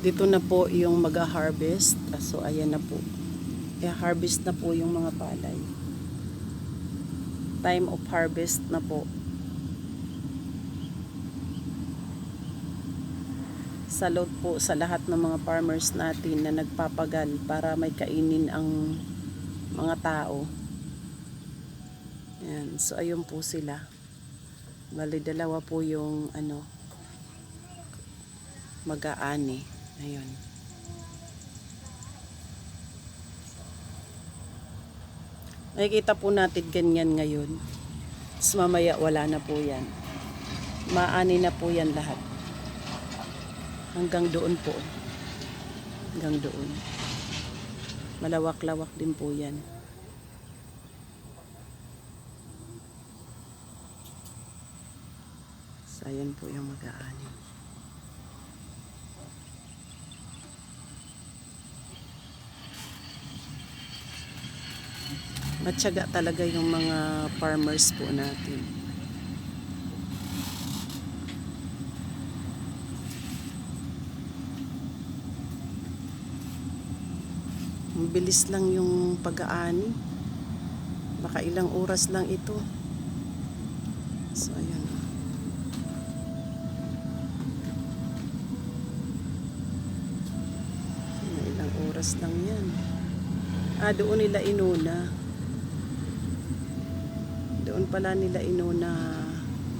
Dito na po yung mag-harvest. So, ayan na po. I-harvest na po yung mga palay. Time of harvest na po. Salute po sa lahat ng mga farmers natin na nagpapagal para may kainin ang mga tao. Ayan. So, ayun po sila. Bali, dalawa po yung ano, mag-aani. Ayun. Nakikita po natin ganyan ngayon. Tapos mamaya wala na po yan. Maani na po yan lahat. Hanggang doon po. Hanggang doon. Malawak-lawak din po yan. So, po yung mag-aani. Matyaga talaga yung mga farmers po natin. Ang bilis lang yung pag-aani. Baka ilang oras lang ito. So, ayan. Ilang oras lang yan. Ah, doon nila inuna. Doon pala nila inuna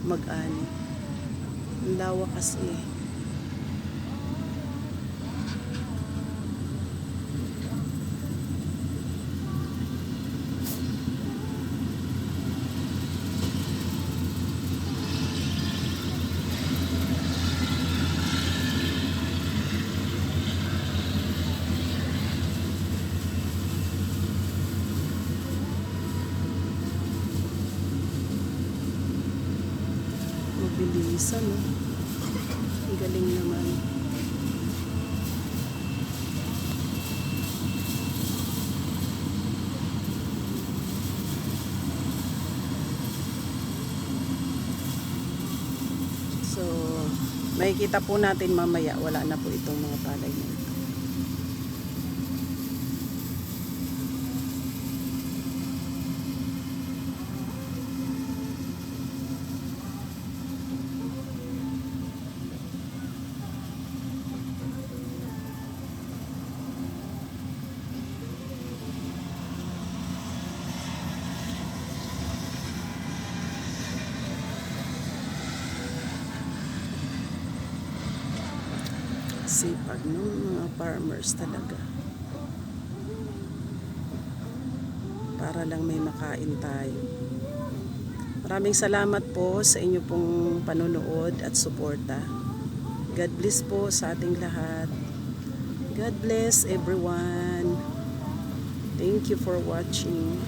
mag-ani. Ang lawa kasi. Mabilisan, no? Ang galing naman. So, makikita po natin mamaya, wala na po itong mga palay na ito. Sipag ng mga farmers talaga. Para lang may makain tayo. Maraming salamat po sa inyo pong panonood at suporta. God bless po sa ating lahat. God bless everyone. Thank you for watching.